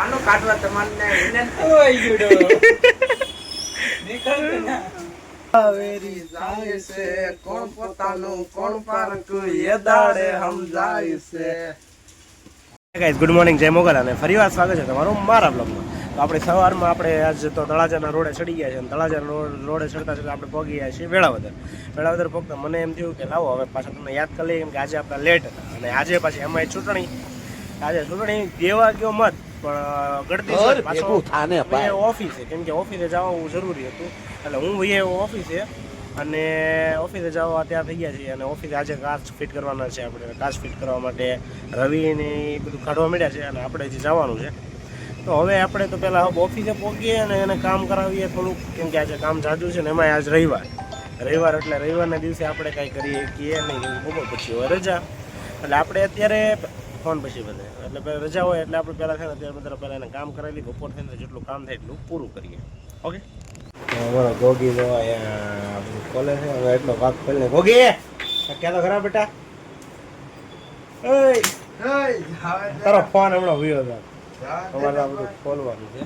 આનો કાઢવા તમને વિનંતી. ઓય ગુડો નીકળ કે ના કાવેરી જાય છે કોણ પોતાનું કોણ પારકું એ દાડે સમજાય છે. ગાઈઝ ગુડ મોર્નિંગ જય મોગલ અને ફરીવાર સ્વાગત છે તમારું મારા બ્લોગમાં તો આપણે સવારમાં આપણે આજ તો તળાજાના રોડે ચડી ગયા છે અને તળાજાના રોડ રોડે ચડતા ચડતા આપણે પહોંચી ગયા છીએ વેળાવદર. વેળાવદર પહોંચતા મને એમ થયું કે લાવો હવે પાછા તમને યાદ કરી લઈએ કેમ કે આજે આપણે લેટ હતા અને આજે પાછી એમાં ચૂંટણી આજે ચૂંટણી દેવા ગયો મત? પણ ગળતી છે. પાછો ભાઈ. ઓફિસે કેમ કે ઓફિસે જવું જરૂરી હતું. એટલે હું એ ઓફિસે અને ઓફિસે જવા ત્યાં થઈ ગયા છીએ. અને ઓફિસે આજે કાચ ફિટ કરવાના છે આપણે. કાચ ફિટ કરવા માટે રવિને એ બધું કાઢવા મળ્યા છે અને આપણે જે જવાનું છે. તો હવે આપણે તો પહેલાં ઓફિસે પહોંચીએ અને એને કામ કરાવીએ થોડુંક કેમ કે આજે કામ જાજુ છે ને એમાં આજ રવિવાર. રવિવાર એટલે રવિવારના દિવસે આપણે કાંઈ કરીએ કીએ નહીં બપોર પછી હોય રજા. એટલે આપણે અત્યારે ફોન પછી બધે. એટલે પહેલાં રજા હોય એટલે આપણે પહેલાં થાય ને અત્યારે બધા પહેલાં એને કામ કરાવી બપોર થઈને જેટલું કામ થાય એટલું પૂરું કરીએ. ઓકે અમારો ગોગી જો અહીંયા બધું ખોલે છે હવે એટલો ભાગ ખોલે ગોગી! ક્યાં તો ખરા બેટા? તારો ફોન હમણાં વયો હતો અમારે આ બધું ખોલવાનું છે.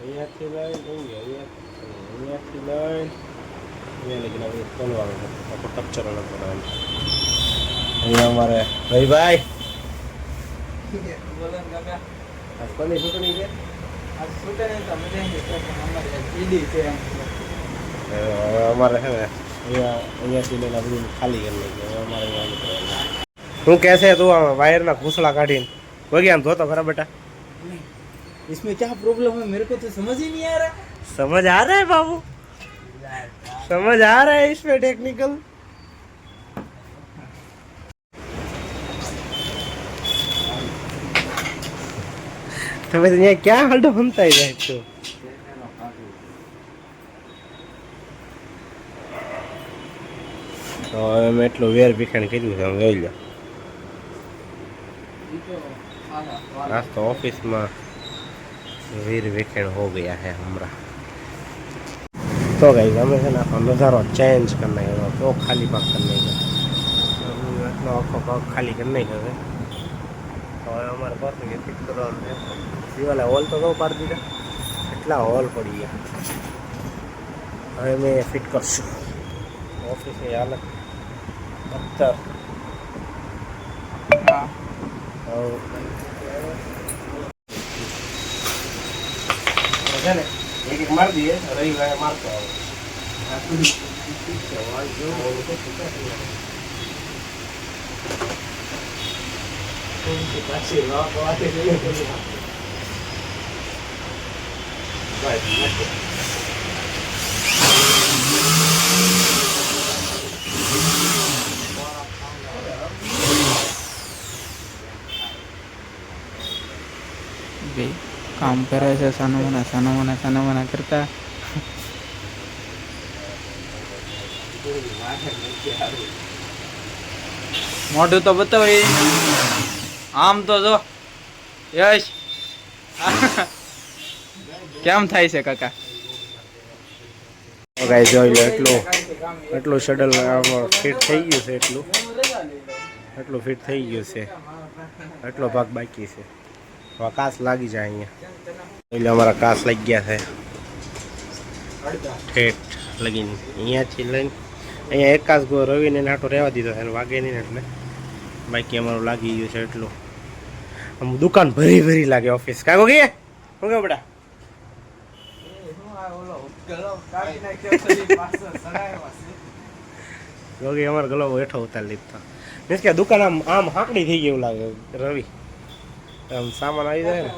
અહીંયાથી લઈને અહીંયા અહીંયાથી લઈને અહીંયા લઈને ખોલવાનું છે. ટપચરો ન કરવાનો અહીંયા અમારે ભાઈ ભાઈ કોની ચૂંટણી છે આ છૂટે તો મજા નહીં તો પણ અમારે ઈડી છે એમ હવે અમારે છે ને અહીંયા અહીંયાથી લઈને આ બધું ખાલી કરી નાખ્યું હવે અમારે અહીંયા નીકળવાનું શું કહે છે તું આમ વાયરના ઘૂસલા કાઢીને વગી આમ જોતો ખરા બેટા इसमें क्या प्रॉब्लम है मेरे को तो समझ ही नहीं आ रहा समझ आ रहा है बाबू समझ आ रहा है इसमें टेक्निकल તમે અહીંયા ક્યાં હાલડો હમતા જાય છો તો હવે મેં એટલું વેર ભીખાણ કર્યું છે જોઈ લો આજ તો ઓફિસમાં વીર વીકેન્ડ હો ગયા હે હમણાં તો ગઈ અમે છે ને આખો નજારો ચેન્જ કરી નાખ્યો તો ખાલી પાક કરી નાખ્યો આટલો આખો પાક ખાલી કરી નાખ્યો હવે તો હવે અમારે પાસે કે ફિટ કરવાનું છે દિવાલે હોલ તો કહું પાડી દીધા એટલા હોલ પડી ગયા હવે મેં ફિટ કરશું ઓફિસની હાલત અત્તર છે ને એક એક મારી દઈએ રવિવારે મારતો આવો બે કામ કરે છે સાનો મને સાનો મને સાનો મને કરતા. મોઢું તો બતાવો આમ તો જો, યશ. કેમ થાય છે કાકા? ગાઈ જોઈ લો, એટલું એટલું શડલ ફિટ થઈ ગયું છે એટલું. એટલું ફિટ થઈ ગયું છે. એટલો ભાગ બાકી છે. હવે કાસ લાગી જાય અહીંયા. એટલે અમારા કાસ લાગી ગયા છે. ઠેઠ લગીને અહીંયાથી લઈને, અહીંયા એક કાસ રવિને નાટો રહેવા દીધો છે, વાગે નહીં એટલે. બાકી અમારું લાગી ગયું છે એટલું. આમ દુકાન ભરી ભરી લાગે ઓફિસ કાકો કે શું કે બડા અમારો ગલો હેઠો ઉતારી લીધો મીન્સ કે દુકાન આમ આમ હાંકડી થઈ ગયું લાગે, રવિ. આમ સામાન આવી જાય ને.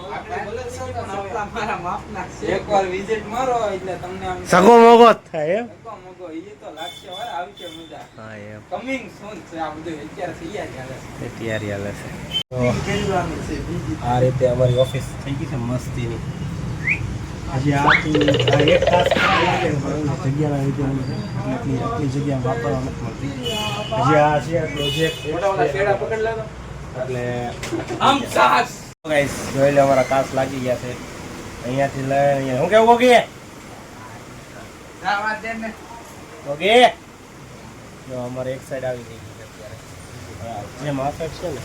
એકવાર વિઝિટ મારો એટલે તમને આમ સગો મોગો થાય એમ. ધક્કો મુક્કો ઈ તો લાગશે હવે આવી છે મજા. હા એમ. કમિંગ સૂન છે આ રીતે અમારી ઓફિસ થઈ ગઈ છે મસ્તીની. હજી આ આ એક તાસ આટલી જગ્યા વાપરવા નથી મળતી. હજી આ છે પ્રોજેક્ટ એટલે આમ સાહસ ગાઈસ જોઈ લે અમારા કાસ લાગી ગયા છે. અહીંયાથી લઈને અહીંયા. હું કેવું ગોગી? ઓગી જો અમારે એક સાઈડ આવી ગઈ જે સાઈડ છે ને.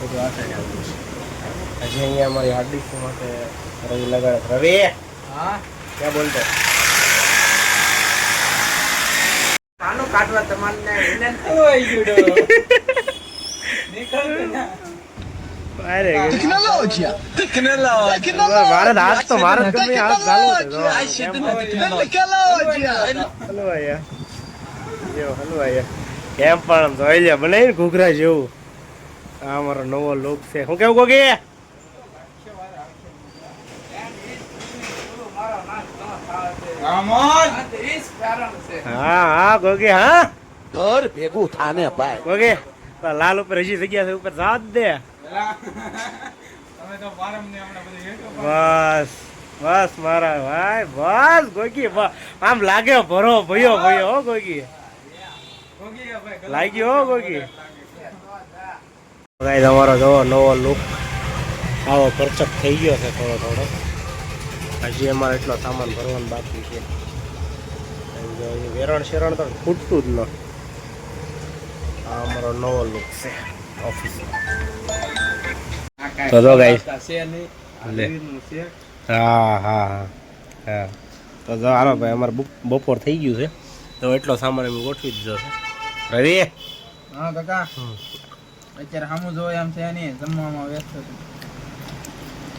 બધું આ સાઈડ આવ્યું છે. હજી અહીંયા અમારી હાર્દિક માટે રવિ લગાડે રવિ? હા. ક્યાં બોલતો? કાનો કાઢવા તમને વિનંતી. અરે મારે તો હાથ તો મારે જ ગમે હાથ ચાલુ છે જો. હલવા યાર જેવો હલવા યાર કેમ પણ આમ જોઈ લે બનાવીને ઘૂઘરા જેવું. આ અમારો નવો લોક છે. હું કેવું કોકી? હા હા ગોગી હા? ઘર ભેગું થાને ભાઈ. ગોગી લાલ ઉપર હજી જગ્યા છે ઉપર જાત દે. બસ બસ મારા ભાઈ બસ ગોગી આમ લાગે ભરો ભયો ભયો હો ગોગી. લાગ્યો હો ગોગી. ભાઈ તમારો જોવો નવો લુક આવો કરચક થઈ ગયો છે થોડો થોડો. હજી અમારે એટલો સામાન ભરવાનો બાકી છે. વેરણ શેરણ તો ખૂટતું જ ન. આ અમારો નવો લુક છે ઓફિસ તો જો ગાઈસ છે છે. હા હા હા. હા. તો જો હાલો ભાઈ અમારે બપોર થઈ ગયું છે. તો એટલો સામાન અમે ગોઠવી દીધો છે. રવિ હા કાકા. અત્યારે સામું જોવે એમ છે નહીં જમવામાં વ્યસ્ત છે.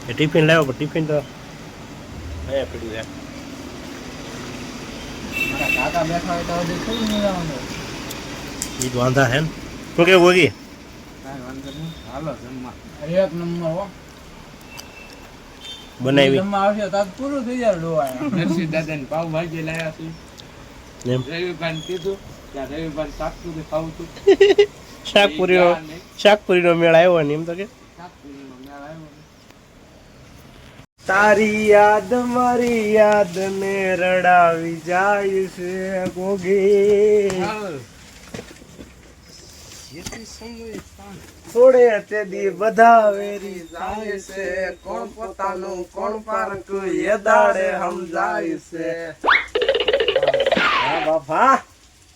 એ ટિફિન લાવ્યો પણ ટિફિન તો અહીંયા પીડ્યું મારા કાકા બેઠા હોય તો દેખાય નહીં જ વાંધા હે ને? શું કેવું ગોગી કાંઈ વાંધો નહીં. હાલો જમવા. એક નંબર હો. બનાવી. આવશે તો આજ પૂરું થઈ જાય ડોવા નરસિંહ દાદાની પાવભાજી લાયા છે. એમ. રવિભાઈ કીધું ત્યાં રવિભાઈ શાકપુરી ખાવું છું શાકપુરીનો શાકપુરીનો મેળ આવ્યો ને એમ તો કે? શાકપુરીનો મેળ આવ્યો તારી યાદ મારી યાદ ને રડાવી જાય છે ગોગી. થોડે તે દી બધા વેરી જાય છે. કોણ પોતાનું કોણ પારક એ દાડે સમજાય છે. હા બાપા.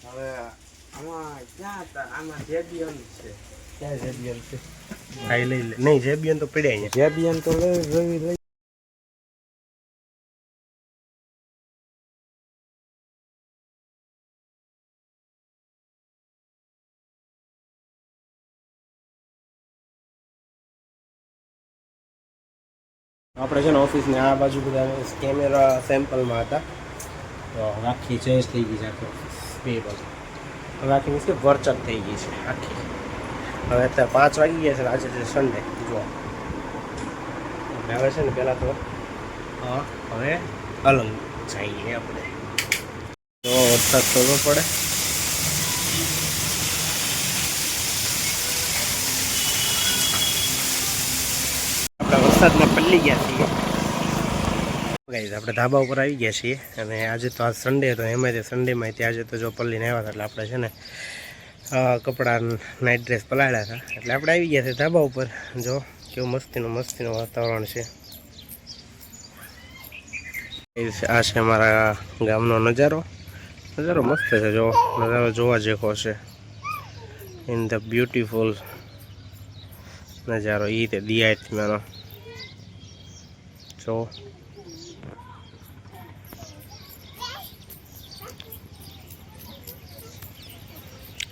હવે આમાં ક્યાં હતા? આમાં જેબિયન છે. ક્યાં જેબિયન છે? ખાઈ લઈ લે. નહીં જેબિયન તો પડ્યા અહીંયા. જેબિયન તો લઈ. આપણે છે ને ઓફિસની આ બાજુ બધા કેમેરા સેમ્પલમાં હતા. તો હવે આખી ચેન્જ થઈ ગઈ છે આખી ઓફિસ બે બાજુ. હવે આખી મીન્સ કે વર્ચક થઈ ગઈ છે આખી. હવે અત્યારે પાંચ વાગી ગયા છે આજે છે સન્ડે જો હવે છે ને પહેલાં તો હવે અલંગ જઈએ આપણે. તો વરસાદ થોડો પડે આપણે વરસાદમાં પલ્લી ગયા છીએ. આપણે ધાબા ઉપર આવી ગયા છીએ અને આજે તો આજ સન્ડે હતો. એમાં સન્ડેમાં તે આજે તો જો પલ્લીને આવ્યા એટલે આપણે છે ને કપડાં નાઇટ ડ્રેસ પલાળ્યા હતા. એટલે આપણે આવી ગયા છે ધાબા ઉપર. જો, કેવું મસ્તીનું મસ્તીનું વાતાવરણ છે. આ છે અમારા ગામનો નજારો. નજારો મસ્ત છે, જો. નજારો જોવા જેવો છે. ઇન ધ બ્યુટીફુલ નજારો. એ તે દિયાતમાંનો જો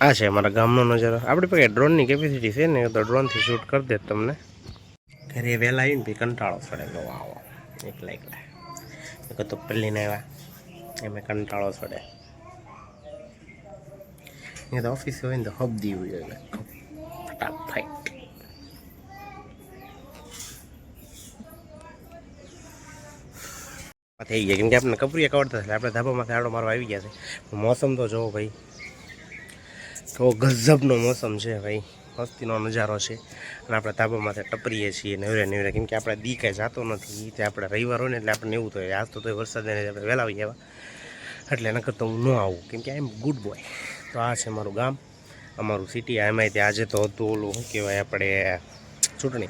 આ છે અમારા ગામનો નજારો. આપણી પાસે ડ્રોનની કેપેસિટી છે ને, તો ડ્રોનથી શૂટ કરી દે તમને. ઘરે વહેલા આવીને પછી કંટાળો ચડે જો આવો. એકલા એકલા. એક તો પલ્લીને આવ્યા એમાં કંટાળો ચડે અહીંયા તો ઓફિસ હોય ને તો હબ દીવું જોઈએ ફટાફટ થઈ ગયા. કેમ કે આપણે કપરિયા કવડતા એટલે આપણે ધાબામાંથી આડો મારવા આવી ગયા છે. મોસમ તો જોવો ભાઈ. તો ગજબનો મોસમ છે ભાઈ. મસ્તીનો નજારો છે. અને આપણે ધાબામાંથી ટપરીએ છીએ, નેવરે નેવરે. કેમ કે આપણે દી કાંઈ જાતો નથી. તે આપણે રવિવાર હોય ને એટલે આપણે એવું થાય. આજ તો તો વરસાદ આપણે વહેલા આવી જવા એટલે એના કરતા હું ન આવું. કેમ કે આઈ એમ ગુડ બોય. તો આ છે મારું ગામ. અમારું સિટી એમાંય ત્યાં આજે તો હતું ઓલું, શું કહેવાય આપણે, ચૂંટણી.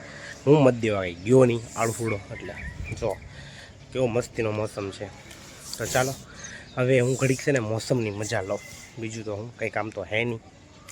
હું મત દેવા ગયો નહીં. આળફૂડો એટલે. જો. કેવો મસ્તીનો મોસમ છે. તો ચાલો, હવે હું ઘડીક છે ને મોસમની મજા લઉં. બીજું તો હું કંઈ કામ તો હે નહીં.